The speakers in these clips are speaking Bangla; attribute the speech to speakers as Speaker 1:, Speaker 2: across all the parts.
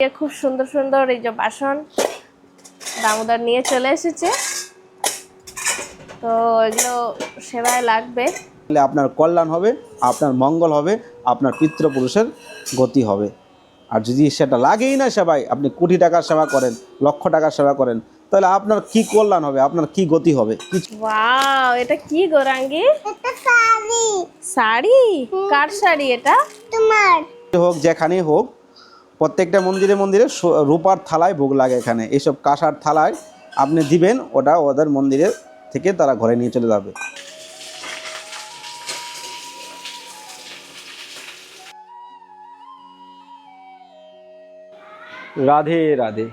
Speaker 1: এ খুব সুন্দর সুন্দর এই যে বাসন দামোদর নিয়ে চলে এসেছে। তো এগুলো সেবায় লাগবে।
Speaker 2: তাহলে আপনার কল্যাণ হবে আপনার মঙ্গল হবে আপনার পিতৃপুরুষের গতি হবে। আর যদি সেটা লাগেই না সেবায় আপনি কোটি টাকার সেবা করেন লক্ষ টাকার সেবা করেন তাহলে আপনার কি কল্যাণ হবে আপনার কি গতি হবে?
Speaker 1: ওয়াও এটা কি গোরাঙ্গি
Speaker 3: এটা শাড়ি।
Speaker 1: শাড়ি? কার শাড়ি এটা?
Speaker 3: তোমার।
Speaker 2: হোক যেখানেই হোক প্রত্যেকটা মন্দিরে মন্দিরে রূপার থালায় ভোগ লাগে এখানে। এইসব কাঁসার থালায় আপনি দিবেন, ওটা ওদের মন্দিরের থেকে তারা ঘরে নিয়ে চলে যাবে। রাধে রাধে।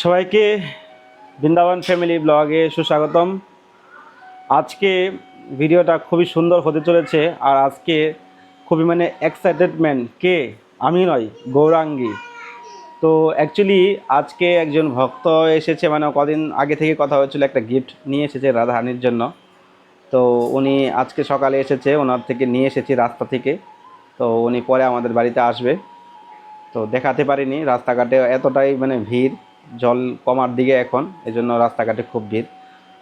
Speaker 2: সবাইকে বৃন্দাবন ফ্যামিলি ব্লগে সুস্বাগতম। আজকে ভিডিওটা খুবই সুন্দর হতে চলেছে আর আজকে খুবই মানে এক্সাইটেডমেন্ট কে আমি নয়, গৌরাঙ্গী। তো অ্যাকচুয়ালি আজকে একজন ভক্ত এসেছে মানে কদিন আগে থেকে কথা হয়েছিল, একটা গিফট নিয়ে এসেছে রাধারানীর জন্য। তো উনি আজকে সকালে এসেছে, ওনার থেকে নিয়ে এসেছি রাস্তা থেকে। তো উনি পরে আমাদের বাড়িতে আসবে। তো দেখাতে পারিনি, রাস্তাঘাটে এতটাই মানে ভিড়, জল কমার দিকে এখন, এজন্য রাস্তাঘাটে খুব ভিড়।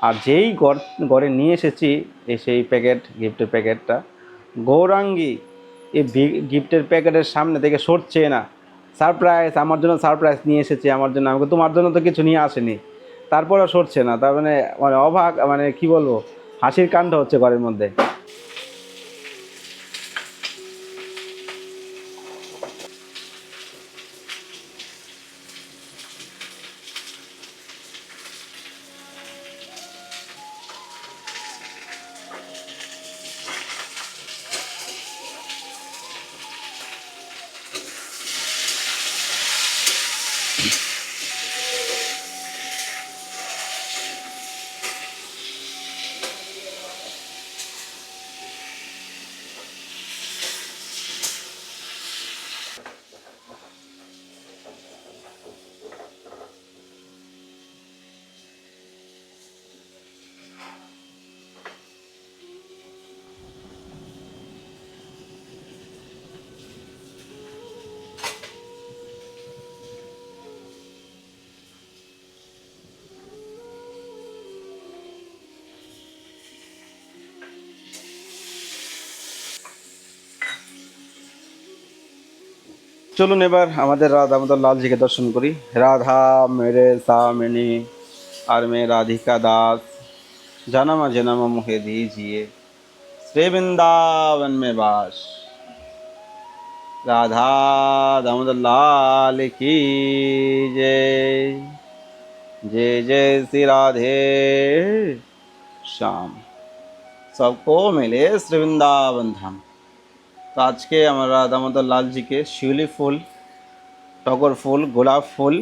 Speaker 2: আর যেই ঘর ঘরে নিয়ে এসেছি, এই সেই প্যাকেট গিফটের প্যাকেটটা গৌরাঙ্গী। এই গিফটের প্যাকেটের সামনে থেকে সরছে না। সারপ্রাইজ, আমার জন্য সারপ্রাইজ নিয়ে এসেছে, আমার জন্য। আমাকে তোমার জন্য তো কিছু নিয়ে আসেনি। তারপরেও সরছে না। তার মানে মানে অভাগ মানে কি বলব? হাসির কাণ্ড হচ্ছে ঘরের মধ্যে। চলুন এবার আমাদের রাধা আমাদের লালজিকে দর্শন করি রাধা মেরে সামিনী আর মে রাধিকা দাস জনম জনম মুহে दीजिए श्री वृंदावन में बास राधा दामोदर लाल की जय जय जय श्री राधे श्याम सबको मिले श्री वृंदावन धाम তো আজকে আমরা দামোদর লালজিকে শিউলি ফুল, টগর ফুল, গোলাপ ফুল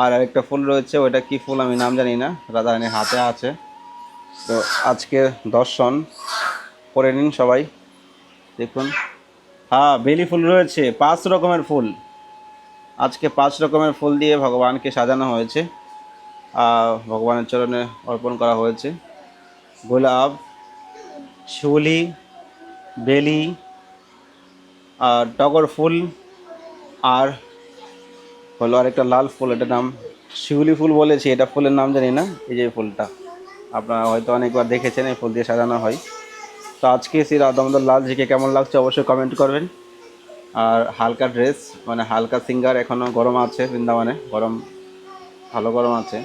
Speaker 2: আর একটা ফুল রয়েছে ওইটা কি ফুল আমি নাম জানি না রাধারানীর হাতে আছে। তো আজকে দর্শন করে নিন সবাই, দেখুন। হ্যাঁ বেলি ফুল রয়েছে, পাঁচ রকমের ফুল। আজকে পাঁচ রকমের ফুল দিয়ে ভগবানকে সাজানো হয়েছে, আর ভগবানের চরণে অর্পণ করা হয়েছে। গোলাপ, শিউলি, বেলি টগর ফুল, আর হলো আরেকটা লাল ফুল, এটার নাম শিউলি ফুল বলেছি, এটা ফুলের নাম জানি না, এই যে ফুলটা। আপনারা হয়তো অনেকবার দেখেছেন, এই ফুল দিয়ে সাজানো হয়। তো আজকে শ্রী রাধামদর লালজিকে কেমন লাগছে অবশ্যই কমেন্ট করবেন। আর হালকা ড্রেস মানে হালকা সিঙ্গার এখনও গরম আছে বৃন্দাবনে, গরম, ভালো গরম আছে।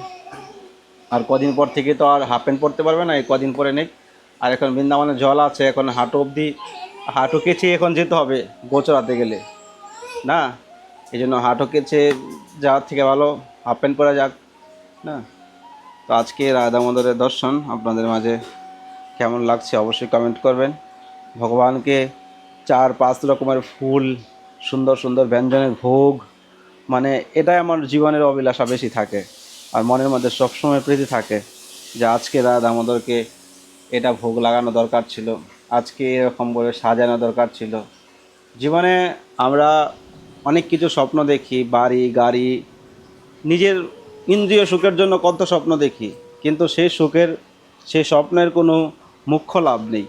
Speaker 2: আর কদিন পর থেকে তো আর হাফ প্যান্ট পরতে পারবে না, এই কদিন পরে নেই। আর এখন বৃন্দাবনে জল আছে, এখন হাঁটু অবধি হাঁটু কেচে এখন যেতে হবে, গোচরাতে গেলে। না? এই জন্য হাঁটু কেচে যাওয়ার থেকে ভালো হাফ প্যান্ট পরা যাক, না? তো আজকে রাধা মন্দিরের দর্শন আপনাদের মাঝে কেমন লাগছে অবশ্যই কমেন্ট করবেন। ভগবানকে চার পাঁচ রকমের ফুল, সুন্দর সুন্দর ব্যঞ্জনের ভোগ মানে এটাই আমার জীবনের অভিলাষা বেশি থাকে। আর মনের মধ্যে সবসময় প্রীতি থাকে যে আজকে রাধা দামোদরকে এটা ভোগ লাগানো দরকার ছিল। আজকে এরকম করে সাজানো দরকার ছিল। জীবনে আমরা অনেক কিছু স্বপ্ন দেখি, বাড়ি, গাড়ি, নিজের ইন্দ্রিয় সুখের জন্য কত স্বপ্ন দেখি, কিন্তু সেই সুখের, সেই স্বপ্নের কোনো মুখ্য লাভ নেই।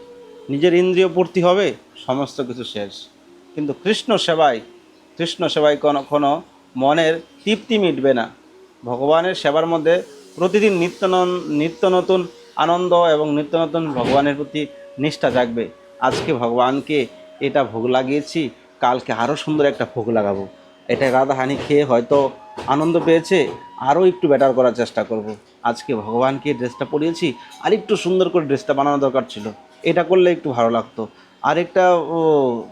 Speaker 2: নিজের ইন্দ্রিয় পূর্তি হবে, সমস্ত কিছু শেষ। কিন্তু কৃষ্ণ সেবায় কৃষ্ণ সেবায় কখনো মনের তৃপ্তি মিটবে না। ভগবানের সেবার মধ্যে প্রতিদিন নিত্য নিত্য নতুন আনন্দ এবং নিত্য নতুন ভগবানের প্রতি নিষ্ঠা জাগবে। আজকে ভগবানকে এটা ভোগ লাগিয়েছি, কালকে আরও সুন্দর একটা ভোগ লাগাবো। এটা রাধাহানি খেয়ে হয়তো আনন্দ পেয়েছে আরও একটু বেটার করার চেষ্টা করব। আজকে ভগবানকে ড্রেসটা পরিয়েছি, আর একটু সুন্দর করে ড্রেসটা বানানো দরকার ছিল। এটা করলে একটু ভালো লাগতো। আরেকটা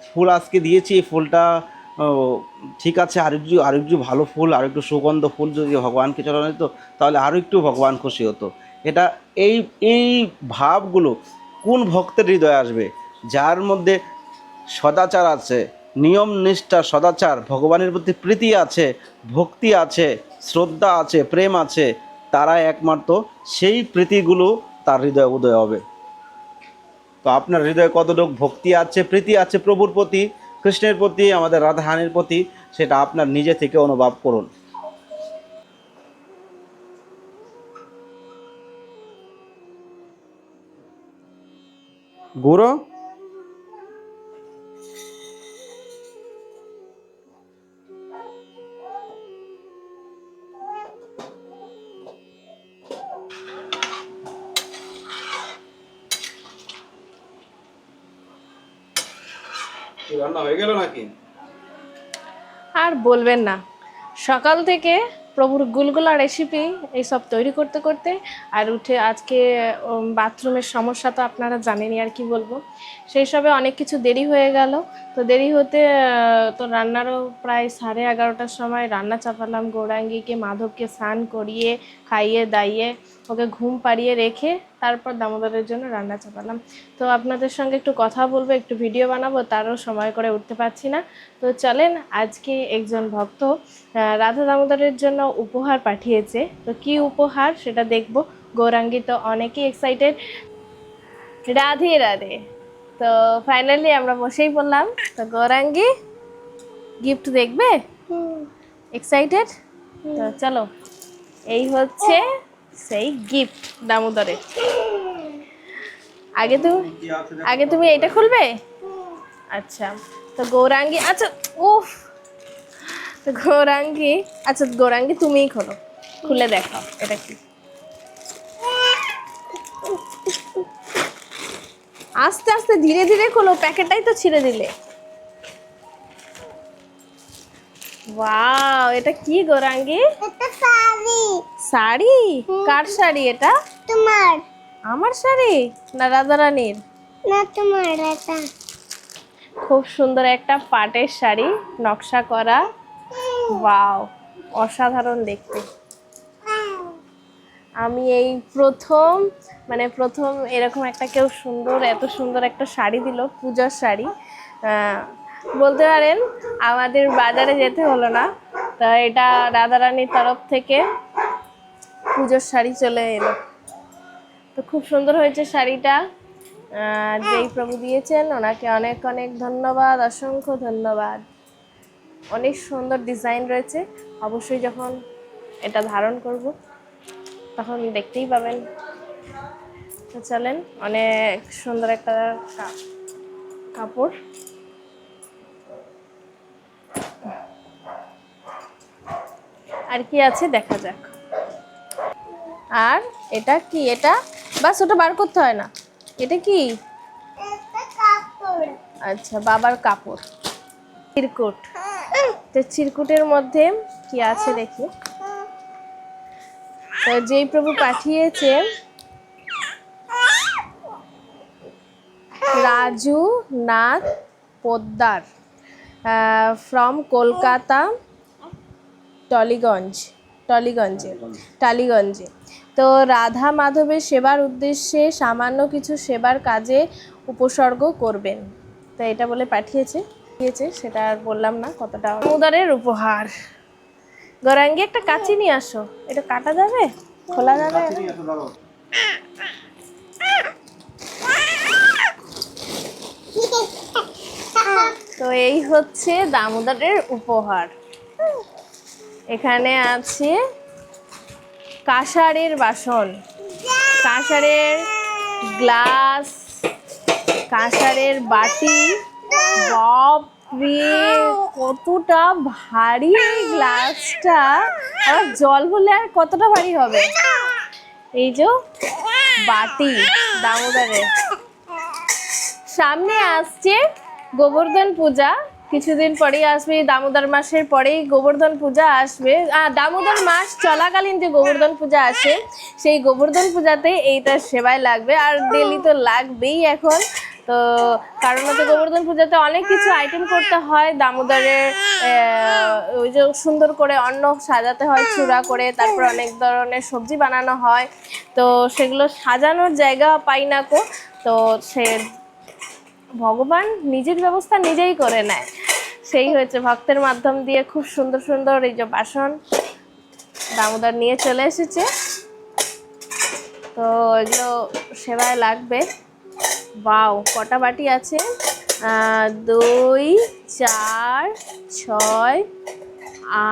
Speaker 2: ফুল আজকে দিয়েছি, এই ফুলটা ঠিক আছে, আর একটু আর একটু ভালো ফুল, আর একটু সুগন্ধ ফুল যদি ভগবানকে চড়ানো যেত তাহলে আরও একটু ভগবান খুশি হতো। এটা এই এই ভাবগুলো কোন ভক্তের হৃদয় আসবে? যার মধ্যে সদাচার আছে, নিয়ম, নিষ্ঠা, সদাচার, ভগবানের প্রতি প্রীতি আছে, ভক্তি আছে, শ্রদ্ধা আছে, প্রেম আছে তারা একমাত্র সেই প্রীতিগুলো তার হৃদয়ে উদয় হবে। তো আপনার হৃদয়ে কতটুকু ভক্তি আছে, প্রীতি আছে প্রভুর প্রতি, কৃষ্ণের প্রতি, আমাদের রাধাহানির প্রতি, সেটা আপনার নিজে থেকে অনুভব করুন। গুরু রান্না হয়ে গেল নাকি?
Speaker 1: আর বলবেন না। সকাল থেকে প্রভুর গুলগুলা রেসিপি এইসব তৈরি করতে করতে আর উঠে আজকে বাথরুমের সমস্যা তো আপনারা জানেনই আর কি বলব। সেই সবে অনেক কিছু দেরি হয়ে গেল। তো দেরি হতে তো রান্নারও প্রায় সাড়ে এগারোটার সময় রান্না চাপালাম। গৌরাঙ্গিকে, মাধবকে স্নান করিয়ে খাইয়ে দাইয়ে ওকে ঘুম পাড়িয়ে রেখে তারপর দামোদরের জন্য রান্না চাপালাম। তো আপনাদের সঙ্গে একটু কথা বলব একটু ভিডিও বানাবো তারও সময় করে উঠতে পারছি না। তো চলেন আজকে একজন ভক্ত রাধা দামোদরের জন্য উপহার পাঠিয়েছে। তো কি উপহার সেটা দেখব। গৌরাঙ্গী তো অনেকেই এক্সাইটেড রাধে রাধে। তো ফাইনালি আমরা বসেই পড়লাম। তো গৌরাঙ্গী গিফট দেখবে? এক্সাইটেড তো চলো। এই হচ্ছে সেই গিফট দামোদরের আগে তুমি আগে তুমি এইটা খুলবে? আচ্ছা তো গৌরাঙ্গী আচ্ছা উফ! তো গৌরাঙ্গী আচ্ছা গৌরাঙ্গী তুমিই খোলো। খুলে দেখাও, এটা কি? আস্তে আস্তে ধীরে ধীরে খোলো, প্যাকেটটাই তো ছিঁড়ে দিলে। ওয়াও এটা কি গৌরাঙ্গী
Speaker 3: এটা শাড়ি।
Speaker 1: শাড়ি? কার শাড়ি এটা?
Speaker 3: তোমার।
Speaker 1: আমার শাড়ি? না রাধারানীর?
Speaker 3: না তোমার এটা।
Speaker 1: খুব সুন্দর একটা পাটের শাড়ি নকশা করা। ওয়াও অসাধারণ দেখতে। আমি এই প্রথম মানে প্রথম এরকম একটা কেউ সুন্দর এত সুন্দর একটা শাড়ি দিল পূজার শাড়ি। বলতে পারেন, আমাদের বাজারে যেতে হলো না। তা এটা রাধারানীর তরফ থেকে পুজোর শাড়ি চলে এলো। তো খুব সুন্দর হয়েছে শাড়িটা। যেই প্রভু দিয়েছেন, ওনাকে অনেক অনেক ধন্যবাদ, অসংখ্য ধন্যবাদ। অনেক সুন্দর ডিজাইন রয়েছে। অবশ্যই যখন এটা ধারণ করব, তখন দেখতেই পাবেন। তো চলেন, অনেক সুন্দর একটা কাপড়। আর কি আছে দেখা যাক। আর এটা কি? এটা? বাস, ওটা বার করতে হয় না। এটা কি? আচ্ছা বাবার কাপড়। চিরকুট। তো চিরকুটের মধ্যে কি আছে দেখি। তো যেই প্রভু পাঠিয়েছে, রাজু নাথ পোদ্দার ফ্রম কলকাতা। টলিগঞ্জ টলিগঞ্জে টালিগঞ্জে। তো রাধা মাধবের সেবার উদ্দেশ্যে সামান্য কিছু সেবার কাজে উপসর্গ করবেন। তো এটা বলে পাঠিয়েছে দিয়েছে সেটা আর বললাম না কতটা উদারের উপহার। গরাঙ্গি একটা কাঁচি নিয়ে আসো। এটা কাটা যাবে? খোলা যাবে? তো এই হচ্ছে দামোদরের উপহার। এখানে আছে কাঁসারের বাসন। কাঁসারের গ্লাস, কাঁসারের বাটি কতটা ভারী গ্লাসটা। আর জল হলে আর কতটা ভারী হবে? এই যে বাটি দামোদরের। সামনে আসছে গোবর্ধন পূজা। কিছুদিন পরেই আসবে, দামোদর মাসের পরেই গোবর্ধন পূজা আসবে। দামোদর মাস চলাকালীন যে গোবর্ধন পূজা আসে সেই গোবর্ধন পূজাতে এইটা সেবায় লাগবে, আর ডেলি তো লাগবেই এখন। তো কারণ হচ্ছে গোবর্ধন পূজাতে অনেক কিছু আইটেম করতে হয়, দামোদরের ওই যে সুন্দর করে অন্ন সাজাতে হয়, চূড়া করে, তারপর অনেক ধরনের সবজি বানানো হয়। তো সেগুলো সাজানোর জায়গা পাই না কো, তো সে ভগবান নিজের ব্যবস্থা নিজেই করে নেয়। সেই হয়েছে ভক্তের মাধ্যম দিয়ে খুব সুন্দর সুন্দর এই যে বাসন দামোদর নিয়ে চলে এসেছে। তো এগুলো সেবায় লাগবে। বাও কটা বাটি আছে? দুই, চার, ছয়,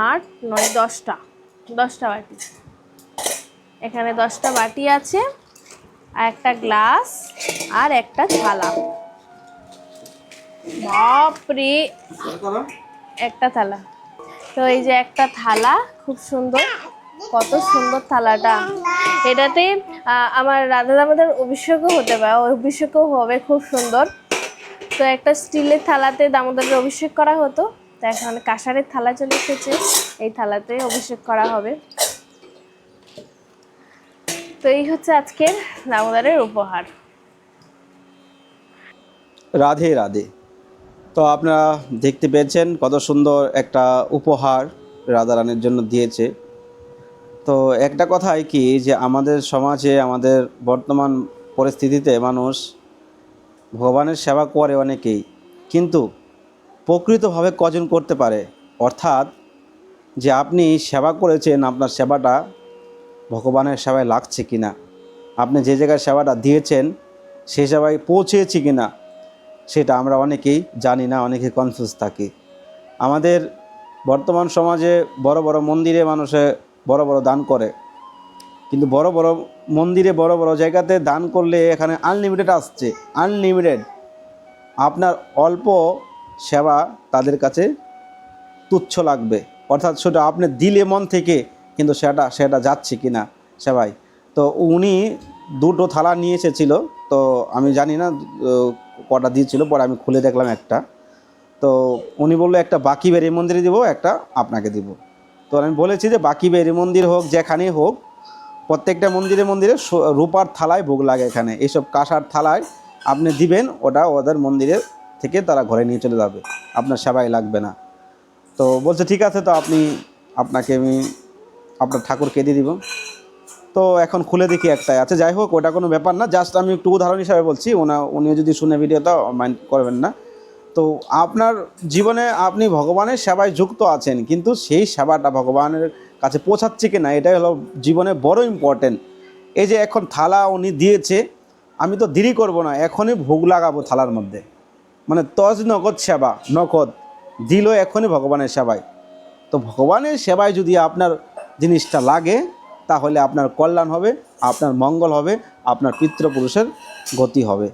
Speaker 1: আট, নয়, দশটা। দশটা বাটি। এখানে দশটা বাটি আছে, আর একটা গ্লাস, আর একটা থালা। বাপরে। একটা থালা। তো এই যে একটা থালা খুব সুন্দর। কত সুন্দর থালাটা। এটাতে আমার রাধা দামোদর অভিষেকও হতে পারে অভিষেকও হবে খুব সুন্দর। তো একটা স্টিলের থালাতে দামোদরের অভিষেক করা হতো। তো এখন কাঁসারের থালা চলে এসেছে। এই থালাতে অভিষেক করা হবে। তো এই হচ্ছে আজকের দামোদরের উপহার।
Speaker 2: রাধে রাধে। তো আপনারা দেখতে পেয়েছেন কত সুন্দর একটা উপহার রাধারানীর জন্য দিয়েছে। তো একটা কথাই কি যে আমাদের সমাজে, আমাদের বর্তমান পরিস্থিতিতে মানুষ ভগবানের সেবা করে অনেকেই, কিন্তু প্রকৃতভাবে কজন করতে পারে? অর্থাৎ যে আপনি সেবা করেছেন, আপনার সেবাটা ভগবানের সেবায় লাগছে কিনা? আপনি যে জায়গায় সেবাটা দিয়েছেন সেই সেবায় পৌঁছেছি কিনা? সেটা আমরা অনেকেই জানি না অনেকে কনফিউজ থাকি। আমাদের বর্তমান সমাজে বড় বড় মন্দিরে মানুষে বড় বড় দান করে। কিন্তু বড় বড় মন্দিরে বড় বড় জায়গাতে দান করলে এখানে আনলিমিটেড আসছে আনলিমিটেড আপনার অল্প সেবা তাদের কাছে তুচ্ছ লাগবে। অর্থাৎ সেটা আপনি দিলে মন থেকে, কিন্তু সেটা সেটা যাচ্ছে কি না সেবাই তো উনি দুটো থালা নিয়ে এসেছিল, তো আমি জানি না কটা দিয়েছিল, পরে আমি খুলে দেখলাম একটা। তো উনি বলল, একটা বাকি বেরি মন্দিরে দিব, একটা আপনাকে দিব। তো আমি বলেছি যে, বাকি বেরি মন্দির হোক, যেখানেই হোক, প্রত্যেকটা মন্দিরে মন্দিরে রূপার থালায় ভোগ লাগে এখানে। এইসব কাঁসার থালায় আপনি দিবেন, ওটা ওদের মন্দিরে থেকে তারা ঘরে নিয়ে চলে যাবে। আপনার সেবাই লাগবে না। তো বলছে, ঠিক আছে, তো আপনি, আপনাকে আমি, আপনার ঠাকুরকে দিয়ে দিব। তো এখন খুলে দেখি একটাই। আছে যাই হোক, ওটা কোনো ব্যাপার না। জাস্ট আমি একটু উদাহরণ হিসাবে বলছি, ওনা, উনিও যদি শুনে ভিডিওটা মাইন্ড করবেন না। তো আপনার জীবনে আপনি ভগবানের সেবায় যুক্ত আছেন, কিন্তু সেই সেবাটা ভগবানের কাছে পৌঁছাচ্ছে কি না এটাই হলো জীবনে বড় ইম্পর্টেন্ট এই যে এখন থালা উনি দিয়েছে, আমি তো দেরি করব না, এখনই ভোগ লাগাবো থালার মধ্যে। মানে তজ নগদ সেবা, নগদ, দিল এখনই ভগবানের সেবায়। তো ভগবানের সেবায় যদি আপনার জিনিসটা লাগে তাহলে আপনার কল্যাণ হবে, আপনার মঙ্গল হবে, আপনার পিতৃপুরুষের গতি হবে।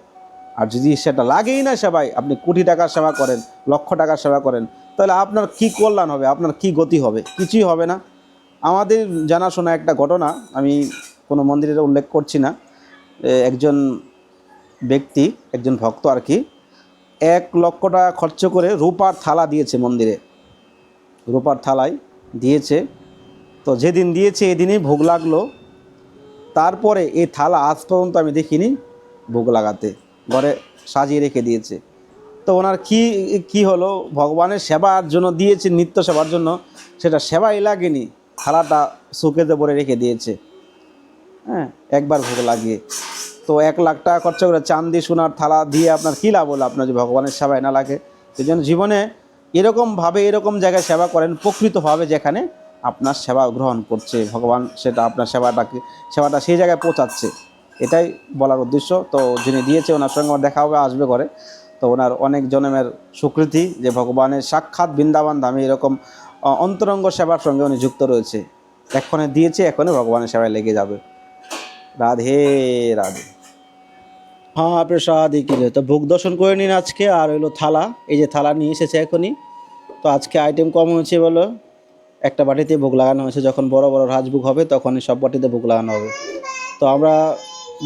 Speaker 2: আর যদি সেটা লাগেই না সেবায়, আপনি কোটি টাকার সেবা করেন, লক্ষ টাকার সেবা করেন, তাহলে আপনার কি কল্যাণ হবে, আপনার কি গতি হবে? কিছুই হবে না। আমাদের জানাশোনা একটা ঘটনা, আমি কোনো মন্দিরের উল্লেখ করছি না। একজন ব্যক্তি, একজন ভক্ত আর কি, এক লক্ষ টাকা খরচ করে রূপার থালা দিয়েছে মন্দিরে। রূপার থালায় দিয়েছে তো যেদিন দিয়েছে, এদিনই ভোগ লাগল। তারপরে এই থালা আজ পর্যন্ত আমি দেখিনি ভোগ লাগাতে। ঘরে সাজিয়ে রেখে দিয়েছে। তো ওনার কি কি হলো? ভগবানের সেবার জন্য দিয়েছে, নিত্য সেবার জন্য। সেটা সেবাই লাগেনি। থালাটা শুকেতে পরে রেখে দিয়েছে। হ্যাঁ একবার ভোগ লাগিয়ে। তো এক লাখ টাকা খরচা করে চান্দি, সোনার থালা দিয়ে আপনার কী লাভ হলো? আপনার যে ভগবানের সেবায় না লাগে। সেই জন্য জীবনে এরকমভাবে এরকম জায়গায় সেবা করেন, প্রকৃতভাবে যেখানে আপনার সেবা গ্রহণ করছে, ভগবান সেটা আপনার সেবাটাকে, সেবাটা সেই জায়গায় পৌঁছাচ্ছে। এটাই বলার উদ্দেশ্য। তো যিনি দিয়েছে, ওনার সঙ্গে আমার দেখা হবে, আসবে করে তো ওনার অনেক জনমের স্বীকৃতি যে ভগবানের সাক্ষাৎ বৃন্দাবন ধামে এরকম অন্তরঙ্গ সেবার সঙ্গে উনি যুক্ত রয়েছে। এক্ষণে দিয়েছে এখনই ভগবানের সেবায় লেগে যাবে। রাধে রাধে। হ্যাঁ প্রসাদ কি তো ভোগ দর্শন করে নিন আজকে, আর হইল থালা। এই যে থালা নিয়ে এসেছে এখনই। তো আজকে আইটেম কম হয়েছে বলো। একটা বাটিতে ভোগ লাগানো হয়েছে। যখন বড় বড় রাজভোগ হবে তখন সব বাটিতে ভোগ লাগানো হবে। তো আমরা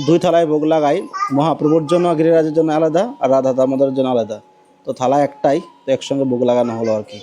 Speaker 2: দুই থালায় ভোগ লাগাই। মহাপ্রভুর জন্য গিরিরাজের জন্য আলাদা, আর রাধা দামোদরের জন্য আলাদা। তো থালা একটাই, তো একসঙ্গে ভোগ লাগানো হলো আর কি।